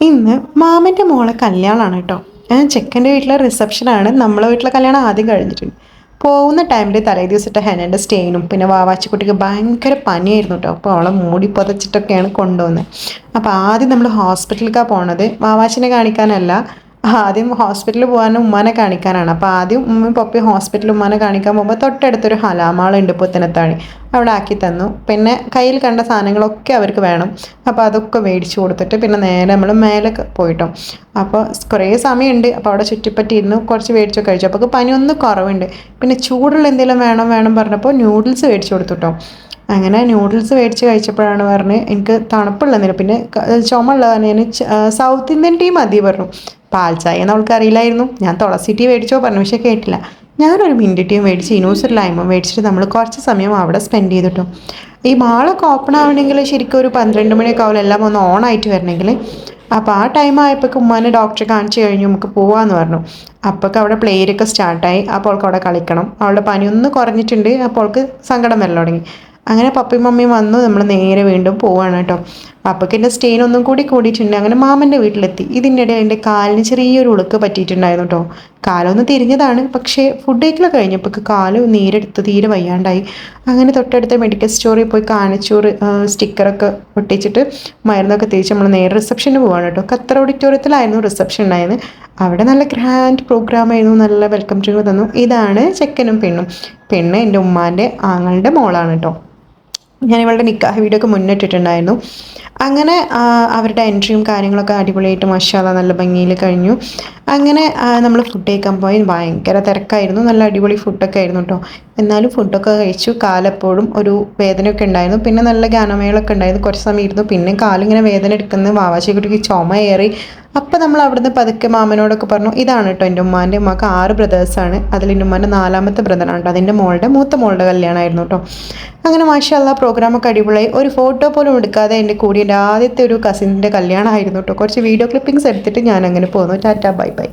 ഇന്ന് മാമന്റെ മോളെ കല്യാണമാണ് കേട്ടോ. ചെക്കന്റെ വീട്ടിലെ റിസപ്ഷനാണ് നമ്മളെ വീട്ടിലെ കല്യാണം ആദ്യം കഴിഞ്ഞിട്ടുണ്ട്. പോകുന്ന ടൈമിൽ തലേ ദിവസത്തെ ഹെനന്റെ സ്റ്റെയിനും പിന്നെ വാവാച്ചിക്കുട്ടിക്ക് ഭയങ്കര പനിയായിരുന്നു കേട്ടോ. അപ്പോൾ അവളെ മൂടി പുതച്ചിട്ടൊക്കെയാണ് കൊണ്ടുവന്നത് അപ്പോൾ ആദ്യം നമ്മൾ ഹോസ്പിറ്റലിലേക്കാണ് പോണത്. വാവാച്ചിനെ കാണിക്കാനല്ല. ആദ്യം ഹോസ്പിറ്റലിൽ പോകാനും ഉമ്മാനെ കാണിക്കാനാണ്. അപ്പോൾ ആദ്യം ഉമ്മയും പപ്പി ഹോസ്പിറ്റലിൽ ഉമ്മാനെ കാണിക്കാൻ പോകുമ്പോൾ തൊട്ടടുത്തൊരു ഹലാമാളുണ്ട് പുത്തനത്താണി. അവിടെ ആക്കി തന്നു. പിന്നെ കയ്യിൽ കണ്ട സാധനങ്ങളൊക്കെ അവർക്ക് വേണം. അപ്പോൾ അതൊക്കെ മേടിച്ചു കൊടുത്തിട്ട് പിന്നെ നേരെ നമ്മൾ മേലെ പോയിട്ടോ. അപ്പോൾ കുറേ സമയമുണ്ട്. അപ്പോൾ അവിടെ ചുറ്റിപ്പറ്റി ഇരുന്നു. കുറച്ച് മേടിച്ചു കഴിച്ചു. അപ്പോൾ പനി ഒന്ന് കുറവുണ്ട്. പിന്നെ ചൂടുള്ള എന്തെങ്കിലും വേണം വേണം പറഞ്ഞപ്പോൾ ന്യൂഡിൽസ് മേടിച്ചു കൊടുത്തു കേട്ടോ അങ്ങനെ നൂഡിൽസ് മേടിച്ച് കഴിച്ചപ്പോഴാണ് പറഞ്ഞ് എനിക്ക് തണുപ്പുള്ളതിന്. പിന്നെ ചുമ ഉള്ളതാണ് ഞാൻ സൗത്ത് ഇന്ത്യൻ ടീ മതി പറഞ്ഞു. പാൽ ചായ എന്ന് അവൾക്ക് അറിയില്ലായിരുന്നു. ഞാൻ തുളസി ടീ മേടിച്ചോ പറഞ്ഞു പക്ഷേ കേട്ടില്ല. ഞാനൊരു മിന്റ് ടീ മേടിച്ച് ഇനൂസ് ഒരു ലൈമും മേടിച്ചിട്ട് നമ്മൾ കുറച്ച് സമയം അവിടെ സ്പെൻഡ് ചെയ്തിട്ടു. ഈ മാളൊക്കെ ഓപ്പൺ ആവണമെങ്കിൽ ശരിക്കും ഒരു പന്ത്രണ്ട് മണിയൊക്കെ ആവില്ല എല്ലാം ഒന്ന് ഓൺ ആയിട്ട് വരണമെങ്കിൽ. അപ്പോൾ ആ ടൈം ആയപ്പോൾ ഉമ്മാനെ ഡോക്ടറെ കാണിച്ചു കഴിഞ്ഞു നമുക്ക് പോവാന്ന് പറഞ്ഞു. അപ്പോഴൊക്കെ അവിടെ പ്ലേയൊക്കെ സ്റ്റാർട്ടായി അപ്പോൾ അവൾക്ക് അവിടെ കളിക്കണം. അവളുടെ പനി ഒന്ന് കുറഞ്ഞിട്ടുണ്ട്. അപ്പോൾ അവൾക്ക് സങ്കടം വരൽ തുടങ്ങി. അങ്ങനെ പപ്പി മമ്മിയും വന്നു നമ്മൾ നേരെ വീണ്ടും പോവാണ് കേട്ടോ. പപ്പയ്ക്ക് എന്റെ സ്റ്റെയിൻ ഒന്നും കൂടി കൂടിയിട്ടുണ്ട്. അങ്ങനെ മാമന്റെ വീട്ടിലെത്തി. ഇതിന്റെ ഇടയിൽ എന്റെ കാലിന് ചെറിയൊരു ഉളുക്ക് പറ്റിയിട്ടുണ്ടായിരുന്നു കേട്ടോ. കാലൊന്ന് തിരിഞ്ഞതാണ്. പക്ഷേ ഫുഡ് കഴിക്കലൊക്കെ കഴിഞ്ഞപ്പോൾ കാൽ നീരെടുത്ത് തീരെ വയ്യാണ്ടായി. അങ്ങനെ തൊട്ടടുത്ത മെഡിക്കൽ സ്റ്റോറിൽ പോയി കാണിച്ചോറ് സ്റ്റിക്കറൊക്കെ ഒട്ടിച്ചിട്ട് മരുന്നൊക്കെ തേച്ച് നമ്മൾ നേരെ റിസപ്ഷന് പോവാണ് കേട്ടോ. ഖത്തർ ഓഡിറ്റോറിയത്തിലായിരുന്നു റിസപ്ഷൻ ഉണ്ടായത് അവിടെ നല്ല ഗ്രാൻഡ് പ്രോഗ്രാം ആയിരുന്നു. നല്ല വെൽക്കം ഡ്രിങ്ക് തന്നു. ഇതാണ് ചെക്കനും പെണ്ണും. പെണ്ണ് എന്റെ ഉമ്മാന്റെ ആങ്ങളുടെ മോളാണ് കേട്ടോ. ഞാൻ ഇവളുടെ നിക്കാഹ് വീഡിയോ ഒക്കെ മുന്നിട്ടിട്ടുണ്ടായിരുന്നു അങ്ങനെ അവരുടെ എൻട്രിയും കാര്യങ്ങളൊക്കെ അടിപൊളിയായിട്ട് മഷാല നല്ല ഭംഗിയിൽ കഴിഞ്ഞു. അങ്ങനെ നമ്മൾ ഫുഡ് കഴിക്കാൻ പോയി. ഭയങ്കര തിരക്കായിരുന്നു. നല്ല അടിപൊളി ഫുഡൊക്കെ ആയിരുന്നു കേട്ടോ എന്നാലും ഫുഡൊക്കെ കഴിച്ചു. കാലെപ്പോഴും ഒരു വേദനയൊക്കെ ഉണ്ടായിരുന്നു. പിന്നെ നല്ല ഗാനമേളൊക്കെ ഉണ്ടായിരുന്നു. കുറച്ച് സമയം ഇരുന്നു. പിന്നെ കാലിങ്ങനെ വേദന എടുക്കുന്ന വാവാശിക്കുട്ടിക്ക് ചുമയേറി അപ്പം നമ്മൾ അവിടുന്ന് പതുക്കെ മാമനോടൊക്കെ പറഞ്ഞു ഇതാണ് കേട്ടോ എന്റെ ഉമ്മാന്റെ ഉമ്മക്ക് ആറ് ബ്രദേഴ്സാണ് അതിൽ എന്റെ ഉമ്മാന്റെ നാലാമത്തെ ബ്രദറാണ് കേട്ടോ അതിന്റെ മോളുടെ മൂത്ത മോളുടെ കല്യാണമായിരുന്നു കേട്ടോ അങ്ങനെ മാഷല്ല പ്രോഗ്രാമൊക്കെ അടിപൊളിയായി. ഒരു ഫോട്ടോ പോലും എടുക്കാതെ എന്റെ കൂടി എന്റെ ആദ്യത്തെ ഒരു കസിന്റെ കല്യാണമായിരുന്നു കേട്ടോ കുറച്ച് വീഡിയോ ക്ലിപ്പിങ്സ് എടുത്തിട്ട് ഞാൻ അങ്ങനെ പോന്നു. Tata bye bye.